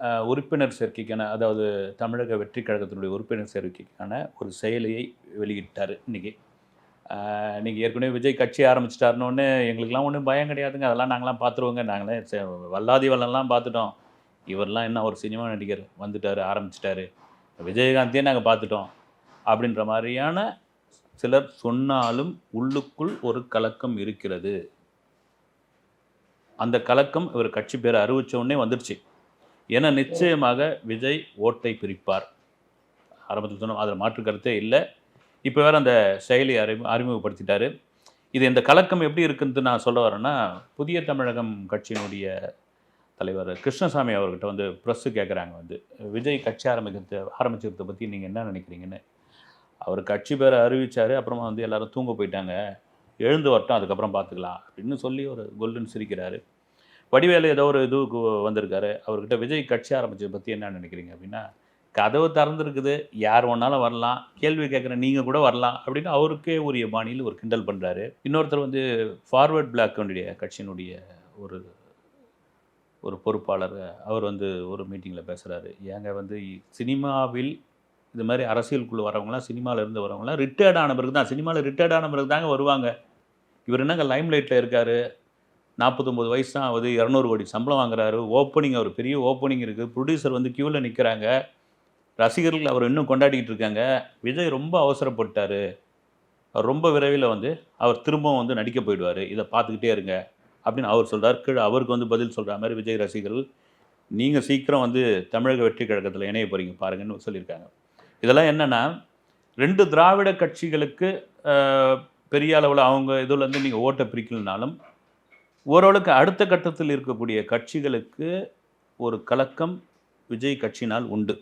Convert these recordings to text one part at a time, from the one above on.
உறுப்பினர் சேர்க்கைக்கான அதாவது தமிழக வெற்றி கழகத்தினுடைய உறுப்பினர் சேர்க்கைக்கான ஒரு செயலியை வெளியிட்டார் இன்றைக்கி நீங்கள் ஏற்கனவே விஜய் கட்சி ஆரம்பிச்சிட்டாருன்னு எங்களுக்கெல்லாம் ஒன்றும் பயம் கிடையாதுங்க. அதெல்லாம் நாங்களாம் பார்த்துருவோங்க. நாங்களே சே- வல்லாதி வல்லம்லாம் பார்த்துட்டோம். இவரெல்லாம் என்ன ஒரு சினிமா நடிகர் வந்துட்டார் ஆரம்பிச்சிட்டாரு. விஜயகாந்தையே நாங்கள் பார்த்துட்டோம். அப்படின்ற மாதிரியான சிலர் சொன்னாலும் உள்ளுக்குள் ஒரு கலக்கம் இருக்கிறது. அந்த கலக்கம் இவர் கட்சி பேரை அறிவித்த உடனே வந்துடுச்சு. ஏன்னா நிச்சயமாக விஜய் ஓட்டை பிரிப்பார். ஆரம்பத்தில் சொன்னோம் அதில் மாற்று கருத்தே இல்லை. இப்போ வேறு அந்த செயலி அறிமு அறிமுகப்படுத்திட்டாரு. இது இந்த கலக்கம் எப்படி இருக்குன்னு நான் சொல்ல வரேன்னா புதிய தமிழகம் கட்சியினுடைய தலைவர் கிருஷ்ணசாமி அவர்கிட்ட வந்து ப்ரெஸ்ஸு கேட்குறாங்க வந்து. விஜய் கட்சி ஆரம்பிக்கிறது ஆரம்பிச்சிருக்கிறத பற்றி நீங்கள் என்ன நினைக்கிறீங்கன்னு? அவர் கட்சி பேரை அறிவித்தார் அப்புறமா வந்து எல்லாரும் தூங்க போயிட்டாங்க. எழுந்து வரட்டும் அதுக்கப்புறம் பார்த்துக்கலாம் அப்படின்னு சொல்லி ஒரு கொல்டன் சிரிக்கிறாரு. வடிவேலு ஏதோ ஒரு இதுக்கு வந்திருக்காரு. அவர்கிட்ட விஜய் கட்சி ஆரம்பித்தது பற்றி என்ன நினைக்கிறீங்க அப்படின்னா கதவு திறந்துருக்குது. யார் வேணாலும் வரலாம். கேள்வி கேட்குற நீங்கள் கூட வரலாம். அப்படின்னு அவருக்கே உரிய பாணியில் ஒரு கிண்டல் பண்ணுறாரு இன்னொருத்தர் வந்து ஃபார்வர்ட் பிளாக்கினுடைய கட்சியினுடைய ஒரு ஒரு பொறுப்பாளர். அவர் வந்து ஒரு மீட்டிங்கில் பேசுகிறாரு ஏங்க வந்து சினிமாவில் இது மாதிரி அரசியலுக்குள்ளே வரவங்களாம் சினிமாவில் இருந்து வரவங்களாம் ரிட்டையர்ட் ஆன பிறகு தான் சினிமாவில் ரிட்டையர்ட் ஆன பிறகு தாங்க வருவாங்க. இவர் என்னங்க லைம் லைட்டில் இருக்கார்? நாற்பத்தொம்பது வயசு தான் ஆகுது இரநூறு கோடி சம்பளம் வாங்குறாரு. ஓப்பனிங் அவர் பெரிய ஓப்பனிங் இருக்குது ப்ரொடியூசர் வந்து க்யூவில் நிற்கிறாங்க ரசிகர்கள் அவர் இன்னும் கொண்டாடிக்கிட்டு இருக்காங்க. விஜய் ரொம்ப அவசரப்பட்டார். அவர் ரொம்ப விரைவில் வந்து அவர் திரும்பவும் வந்து நடிக்க போயிடுவார். இதை பார்த்துக்கிட்டே இருங்க. அப்படின்னு அவர் சொல்கிறார் கீழே அவருக்கு வந்து பதில் சொல்கிற மாதிரி விஜய் ரசிகர்கள் நீங்கள் சீக்கிரம் வந்து தமிழக வெற்றி கழகத்தில் இணைய போகிறீங்க பாருங்கன்னு சொல்லியிருக்காங்க. இதெல்லாம் என்னென்னா ரெண்டு திராவிட கட்சிகளுக்கு பெரிய அளவில் அவங்க இதில் நீங்கள் ஓட்டை பிரிக்கலனாலும் ஓரளவுக்கு அடுத்த கட்டத்தில் இருக்கக்கூடிய கட்சிகளுக்கு ஒரு கலக்கம் விஜய் கட்சினால் உண்டு.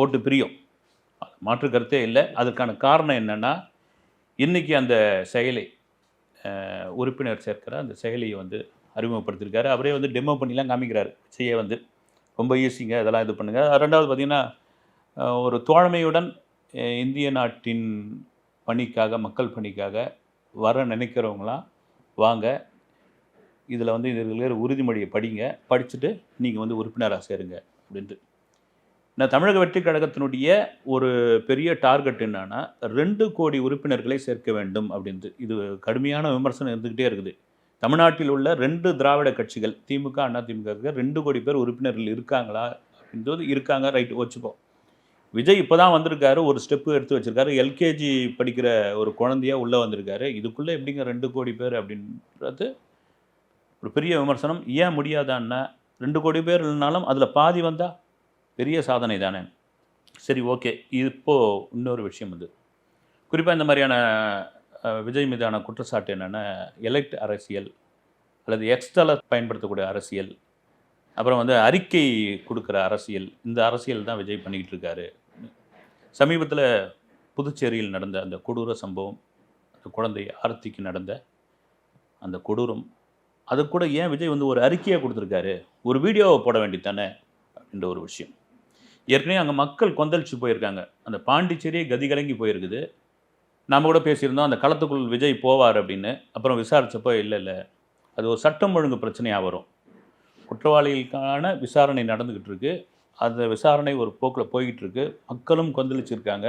ஓட்டு பிரியும். மாற்று கருத்தே இல்லை. அதற்கான காரணம் என்னென்னா இன்றைக்கி அந்த செயலை உறுப்பினர் சேர்க்கிற அந்த செயலியை வந்து அறிமுகப்படுத்தியிருக்காரு. அவரே வந்து டெமோ பண்ணிலாம் காமிக்கிறாரு. செய்ய வந்து ரொம்ப ஈஸிங்க இதெல்லாம் இது பண்ணுங்க. ரெண்டாவது பார்த்திங்கன்னா ஒரு தோழமையுடன் இந்திய நாட்டின் பணிக்காக மக்கள் பணிக்காக வர நினைக்கிறவங்களாம் வாங்க. இதில் வந்து இதில் உறுதிமொழியை படிங்க. படிச்சுட்டு நீங்கள் வந்து உறுப்பினராக சேருங்க அப்படின்ட்டு. நான் தமிழக வெற்றி கழகத்தினுடைய ஒரு பெரிய டார்கெட் என்னன்னா ரெண்டு கோடி உறுப்பினர்களை சேர்க்க வேண்டும் அப்படின்ட்டு. இது கடுமையான விமர்சனம் இருந்துக்கிட்டே இருக்குது. தமிழ்நாட்டில் உள்ள ரெண்டு திராவிட கட்சிகள் திமுக அண்ணா திமுக ரெண்டு கோடி பேர் உறுப்பினர்கள் இருக்காங்களா அப்படின்றது இருக்காங்க. ரைட்டு வச்சுப்போம் விஜய் இப்போ தான் வந்திருக்காரு ஒரு ஸ்டெப்பு எடுத்து வச்சிருக்காரு. எல்கேஜி படிக்கிற ஒரு குழந்தையாக உள்ளே வந்திருக்காரு. இதுக்குள்ளே எப்படிங்க ரெண்டு கோடி பேர் அப்படின்றது ஒரு பெரிய விமர்சனம் ஏன் முடியாதான்னா ரெண்டு கோடி பேர் இல்லைனாலும் அதில் பாதி வந்தால் பெரிய சாதனை தானே? சரி ஓகே. இப்போது இன்னொரு விஷயம் வந்து குறிப்பாக இந்த மாதிரியான விஜய் மீதான குற்றச்சாட்டு என்னென்னா எலெக்ட் அரசியல் அல்லது எக்ஸ்டல பயன்படுத்தக்கூடிய அரசியல் அப்புறம் வந்து அறிக்கை கொடுக்குற அரசியல் இந்த அரசியல் தான் விஜய் பண்ணிக்கிட்டு இருக்காரு. சமீபத்தில் புதுச்சேரியில் நடந்த அந்த கொடூர சம்பவம் அந்த குழந்தை ஆர்த்திக்கு நடந்த அந்த கொடூரம் அது கூட ஏன் விஜய் வந்து ஒரு அறிக்கையை கொடுத்துருக்காரு? ஒரு வீடியோவை போட வேண்டியதானே அப்படின்ற ஒரு விஷயம். ஏற்கனவே அங்கே மக்கள் கொந்தளிச்சு போயிருக்காங்க. அந்த பாண்டிச்சேரியே கதி கலங்கி போயிருக்குது. நாம் கூட பேசியிருந்தோம் அந்த களத்துக்குள் விஜய் போவார் அப்படின்னு. அப்புறம் விசாரித்தப்போ இல்லை இல்லை அது ஒரு சட்டம் ஒழுங்கு பிரச்சனையாக வரும். குற்றவாளிகளுக்கான விசாரணை நடந்துக்கிட்டு இருக்கு. அந்த விசாரணை ஒரு போக்கில் போய்கிட்டு இருக்கு. மக்களும் கொந்தளிச்சிருக்காங்க.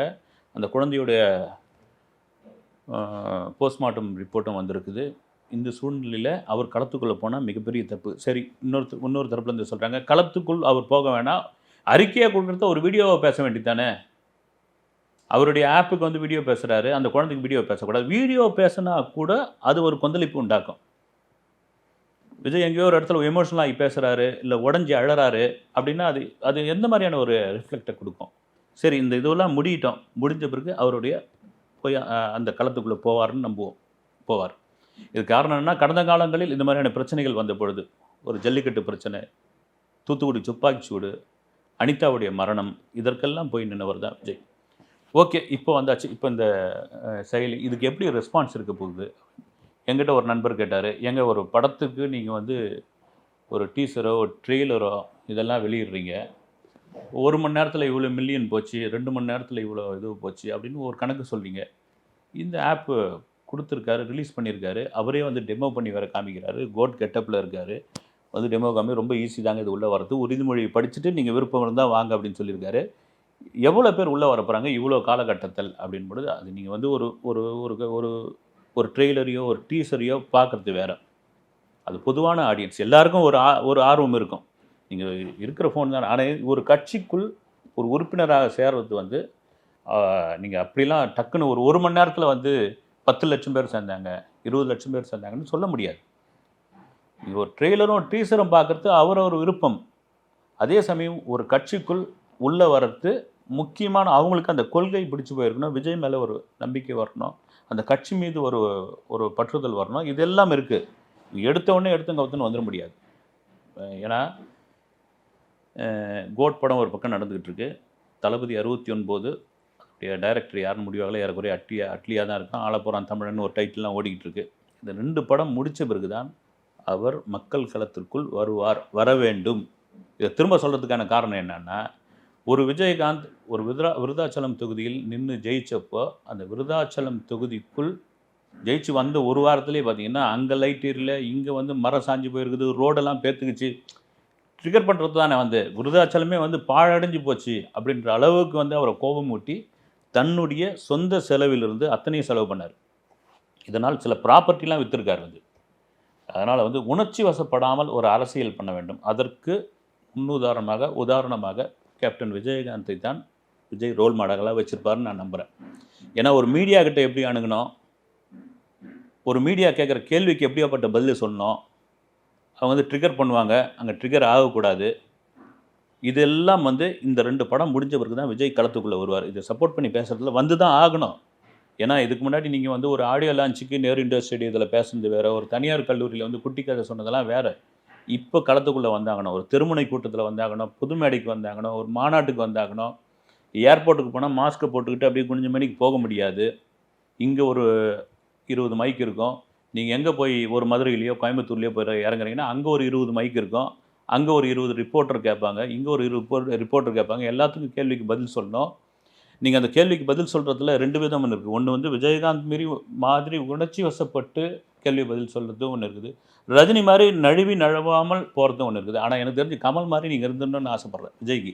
அந்த குழந்தையுடைய போஸ்ட்மார்ட்டம் ரிப்போர்ட்டும் வந்திருக்குது. இந்த சூழ்நிலையில் அவர் களத்துக்குள்ளே போனால் மிகப்பெரிய தப்பு. சரி இன்னொரு இன்னொரு தரப்புலேருந்து சொல்கிறாங்க களத்துக்குள் அவர் போக வேணாம். அறிக்கையாக கொடுக்குறத ஒரு வீடியோவை பேச வேண்டியதானே அவருடைய ஆப்புக்கு வந்து வீடியோ பேசுகிறாரு அந்த குழந்தைக்கு வீடியோ பேசக்கூடாது. வீடியோ பேசினா கூட அது ஒரு கொந்தளிப்பு உண்டாக்கும். விஜய் எங்கேயோ ஒரு இடத்துல எமோஷனலாகி பேசுகிறாரு இல்லை உடஞ்சி அழறாரு அப்படின்னா அது அது எந்த மாதிரியான ஒரு ரிஃப்ளெக்டை கொடுக்கும்? சரி இந்த இதுவெல்லாம் முடியிட்டோம். முடிஞ்ச பிறகு அவருடைய போய் அந்த களத்துக்குள்ளே போவார்னு நம்புவோம். போவார். இது காரணம் என்ன கடந்த காலங்களில் இந்த மாதிரியான பிரச்சனைகள் வந்த பொழுது ஒரு ஜல்லிக்கட்டு பிரச்சனை தூத்துக்குடி துப்பாக்கி சூடு அனிதாவுடைய மரணம் இதற்கெல்லாம் போய் நின்றவர் தான் விஜய். ஓகே இப்போ வந்தாச்சு. இப்போ இந்த செயலி இதுக்கு எப்படி ரெஸ்பான்ஸ் இருக்க போகுது? எங்கிட்ட ஒரு நண்பர் கேட்டார். எங்கள் ஒரு படத்துக்கு நீங்கள் வந்து ஒரு டீசரோ ஒரு ட்ரெய்லரோ இதெல்லாம் வெளியிடுறீங்க. ஒரு மணி நேரத்தில் இவ்வளோ மில்லியன் போச்சு ரெண்டு மணி நேரத்தில் இவ்வளோ இது போச்சு அப்படின்னு ஒரு கணக்கு சொல்கிறீங்க இந்த ஆப்பு கொடுத்துருக்காரு ரிலீஸ் பண்ணியிருக்காரு. அவரே வந்து டெமோ பண்ணி வேறு காமிக்கிறாரு. கோட் கெட்டப்பில் இருக்காரு. வந்து டெமோகாமி ரொம்ப ஈஸி தாங்க இது உள்ளே வரது. உறுதிமொழி படிச்சுட்டு நீங்கள் விருப்பம் இருந்தால் வாங்க அப்படின்னு சொல்லியிருக்காரு. எவ்வளோ பேர் உள்ளே வரப்போகிறாங்க இவ்வளோ காலகட்டத்தில் அப்படின் அது நீங்கள் வந்து ஒரு ஒரு ஒரு ஒரு ஒரு ட்ரெய்லரையோ ஒரு டீசரையோ பார்க்குறது வேற. அது பொதுவான ஆடியன்ஸ் எல்லாருக்கும் ஒரு ஆ ஒரு ஆர்வம் இருக்கும். நீங்கள் இருக்கிற ஃபோன் தான். ஆனால் ஒரு கட்சிக்குள் ஒரு உறுப்பினராக சேர்றது வந்து நீங்கள் அப்படிலாம் டக்குன்னு ஒரு ஒரு மணி நேரத்தில் வந்து பத்து லட்சம் பேர் சேர்ந்தாங்க இருபது லட்சம் பேர் சேர்ந்தாங்கன்னு சொல்ல முடியாது. ஒரு ட்ரெய்லரும் டீசரும் பார்க்குறது அவரவர் விருப்பம். அதே சமயம் ஒரு கட்சிக்குள் உள்ளே வர்றது முக்கியமான அவங்களுக்கு அந்த கொள்கை பிடிச்சி போயிருக்கணும் விஜய் மேலே ஒரு நம்பிக்கை வரணும் அந்த கட்சி மீது ஒரு ஒரு பற்றுதல் வரணும் இதெல்லாம் இருக்குது எடுத்த உடனே எடுத்து வந்துட முடியாது. ஏன்னா கோட் படம் ஒரு பக்கம் நடந்துக்கிட்டு இருக்கு. தளபதி அறுபத்தி ஒன்பது டைரக்டர் யாருன்னு முடிவாகல ஏறக்குறைய அட்லியா அட்லியாக தான் இருக்கான். ஆலப்புறான் தமிழன் ஒரு டைட்டில்லாம் ஓடிக்கிட்டு இருக்கு. இந்த ரெண்டு படம் முடித்த பிறகுதான் அவர் மக்கள் களத்திற்குள் வருவார் வர வேண்டும். இதை திரும்ப சொல்கிறதுக்கான காரணம் என்னன்னா ஒரு விஜயகாந்த் ஒரு விருதா விருதாச்சலம் தொகுதியில் நின்று ஜெயித்தப்போ அந்த விருதாச்சலம் தொகுதிக்குள் ஜெயிச்சு வந்த ஒரு வாரத்துலேயே பார்த்தீங்கன்னா அங்கே லைட் இல்லை இங்கே வந்து மரம் சாஞ்சு போயிருக்குது ரோடெல்லாம் பேத்துக்குச்சு. ட்ரிகர் பண்ணுறது தானே வந்து. விருதாச்சலமே வந்து பாழடைஞ்சு போச்சு அப்படின்ற அளவுக்கு வந்து அவரை கோபம் ஊட்டி தன்னுடைய சொந்த செலவிலிருந்து அத்தனையும் செலவு பண்ணார். இதனால் சில ப்ராப்பர்ட்டிலாம் விற்றுருக்காரு வந்து. அதனால் வந்து உணர்ச்சி வசப்படாமல் ஒரு அரசியல் பண்ண வேண்டும். அதற்கு முன்னுதாரணமாக உதாரணமாக கேப்டன் விஜயகாந்தை தான் விஜய் ரோல் மாடலாக வச்சுருப்பாருன்னு நான் நம்புகிறேன் ஏன்னா ஒரு மீடியா கிட்ட எப்படி அணுகணும்? ஒரு மீடியா கேட்குற கேள்விக்கு எப்படியாப்பட்ட பதில் சொல்லணும்? அவங்க வந்து ட்ரிகர் பண்ணுவாங்க. அங்கே ட்ரிகர் ஆகக்கூடாது. இதெல்லாம் வந்து இந்த ரெண்டு படம் முடிஞ்ச பிறகு தான் விஜய் களத்துக்குள்ளே வருவார். இதை சப்போர்ட் பண்ணி பேசுகிறதுல வந்து தான் ஆகணும். ஏன்னா இதுக்கு முன்னாடி நீங்கள் வந்து ஒரு ஆடியோ லான்ச்சுக்கு நேரு இண்டோர் ஸ்டேடியத்தில் பேசுனது வேறு ஒரு தனியார் கல்லூரியில் வந்து குட்டி கதை சொன்னதெல்லாம் வேறு. இப்போ களத்துக்குள்ளே வந்தாகணும். ஒரு திருமுனை கூட்டத்தில் வந்தாகணும் புது மேடைக்கு வந்தாகணும் ஒரு மாநாட்டுக்கு வந்தாகணும். ஏர்போர்ட்டுக்கு போனால் மாஸ்க்கை போட்டுக்கிட்டு அப்படியே குனிஞ்ச மணிக்கு போக முடியாது. இங்கே ஒரு இருபது மைக் இருக்கும். நீங்கள் எங்கே போய் ஒரு மதுரையிலையோ கோயம்புத்தூர்லையோ போய் இறங்குறீங்கன்னா அங்கே ஒரு இருபது மைக் இருக்கும். அங்கே ஒரு இருபது ரிப்போர்ட்டர் கேட்பாங்க இங்கே ஒரு இருபது ரிப்போர்ட்டர் கேட்பாங்க. எல்லாத்துக்கும் கேள்விக்கு பதில் சொல்லணும். நீங்கள் அந்த கேள்விக்கு பதில் சொல்கிறதுல ரெண்டு விதம் ஒன்று இருக்குது ஒன்று வந்து விஜயகாந்த் மாரி மாதிரி உணர்ச்சி வசப்பட்டு கேள்வி பதில் சொல்கிறது ஒன்று இருக்குது. ரஜினி மாதிரி நழுவி நழுவாமல் போகிறது ஒன்று இருக்குது. ஆனால் எனக்கு தெரிஞ்சு கமல் மாதிரி நீங்கள் இருந்துடணும்னு ஆசைப்பட்றேன். விஜய்க்கு.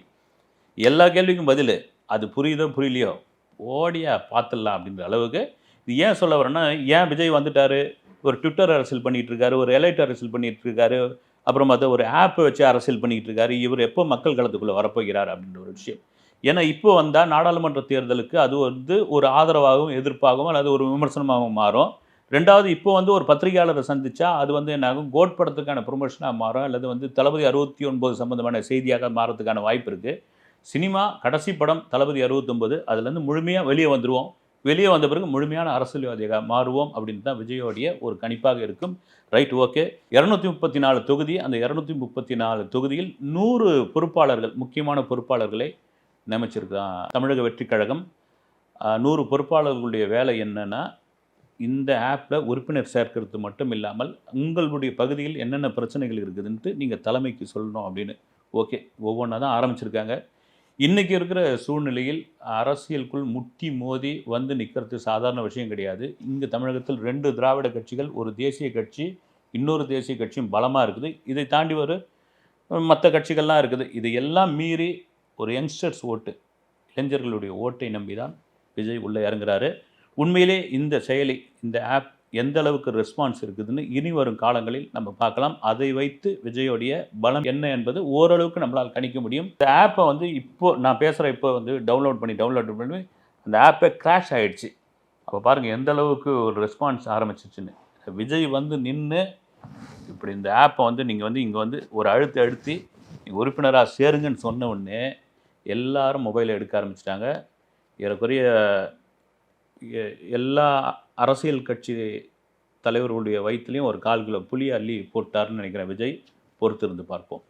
எல்லா கேள்விக்கும் பதில். அது புரியுதோ புரியலையோ? ஓடியா பார்த்துடலாம் அப்படின்ற அளவுக்கு. இது ஏன் சொல்ல வரேன்னா ஏன் விஜய் வந்துட்டாரு? ஒரு ட்விட்டர் அரசியல் பண்ணிகிட்டு இருக்காரு ஒரு எலைட் அரசியல் பண்ணிகிட்டு இருக்காரு. அப்புறம் பார்த்தா ஒரு ஆப்பை வச்சு அரசியல் பண்ணிக்கிட்டு இருக்காரு. இவர் எப்போ மக்கள் களத்துக்குள்ளே வரப்போகிறார் அப்படின்ற ஒரு விஷயம். ஏன்னா இப்போ வந்தால் நாடாளுமன்ற தேர்தலுக்கு அது வந்து ஒரு ஆதரவாகவும் எதிர்ப்பாகவும் அல்லது ஒரு விமர்சனமாகவும் மாறும். ரெண்டாவது இப்போ வந்து ஒரு பத்திரிகையாளரை சந்தித்தா அது வந்து என்னாகும்? கோட் படத்துக்கான ப்ரொமோஷனாக மாறும் அல்லது வந்து தளபதி அறுபத்தி ஒன்பது சம்மந்தமான செய்தியாக மாறதுக்கான வாய்ப்பு இருக்குது சினிமா கடைசி படம் தளபதி அறுபத்தொம்பது அதுலேருந்து முழுமையாக வெளியே வந்துடுவோம் வெளியே வந்த பிறகு முழுமையான அரசியல்வாதியாக மாறுவோம் அப்படின்னு தான் விஜயோடைய ஒரு கணிப்பாக இருக்கும். ரைட் ஓகே இரநூத்தி முப்பத்தி நாலு தொகுதி அந்த இரநூத்தி முப்பத்தி நாலு தொகுதியில் நூறு பொறுப்பாளர்கள் முக்கியமான பொறுப்பாளர்களை நியமிச்சிருக்கான் தமிழக வெற்றி கழகம். நூறு பொறுப்பாளர்களுடைய வேலை என்னென்னா இந்த ஆப்பில் உறுப்பினர் சேர்க்கிறது மட்டும் இல்லாமல் உங்களுடைய பகுதியில் என்னென்ன பிரச்சனைகள் இருக்குதுன்ட்டு நீங்கள் தலைமைக்கு சொல்லணும் அப்படின்னு. ஓகே ஒவ்வொன்றா தான் ஆரம்பிச்சிருக்காங்க. இன்றைக்கி இருக்கிற சூழ்நிலையில் அரசியலுக்குள் முட்டி மோதி வந்து நிற்கிறது சாதாரண விஷயம் கிடையாது. இங்கே தமிழகத்தில் ரெண்டு திராவிட கட்சிகள் ஒரு தேசிய கட்சி இன்னொரு தேசிய கட்சியும் பலமாக இருக்குது. இதை தாண்டி ஒரு மற்ற கட்சிகள்லாம் இருக்குது. இது எல்லாம் மீறி ஒரு யங்ஸ்டர்ஸ் ஓட்டு இளைஞர்களுடைய ஓட்டை நம்பி தான் விஜய் உள்ளே இறங்குறாரு. உண்மையிலே இந்த செயலி இந்த ஆப் எந்த அளவுக்கு ரெஸ்பான்ஸ் இருக்குதுன்னு இனி வரும் காலங்களில் நம்ம பார்க்கலாம். அதை வைத்து விஜயோடைய பலம் என்ன என்பது ஓரளவுக்கு நம்மளால் கணிக்க முடியும். இந்த ஆப்பை வந்து இப்போ நான் பேசுகிற இப்போ வந்து டவுன்லோட் பண்ணி டவுன்லோட் பண்ணி அந்த ஆப்பை கிராஷ் ஆகிடுச்சு அப்போ பாருங்கள் எந்த அளவுக்கு ஒரு ரெஸ்பான்ஸ் ஆரம்பிச்சிச்சுன்னு. விஜய் வந்து நின்று இப்படி இந்த ஆப்பை வந்து நீங்கள் வந்து இங்கே வந்து ஒரு அழுத்தி அழுத்தி உறுப்பினராக சேருங்கன்னு சொன்ன உடனே எல்லாரும் மொபைலை எடுக்க ஆரம்பிச்சிட்டாங்க. ஏறக்குறைய எல்லா அரசியல் கட்சி தலைவர்களுடைய வயிற்றுலையும் ஒரு கால் கிலோ புளி அள்ளி போட்டாருன்னு நினைக்கிறேன் விஜய். பொறுத்திருந்து பார்ப்போம்.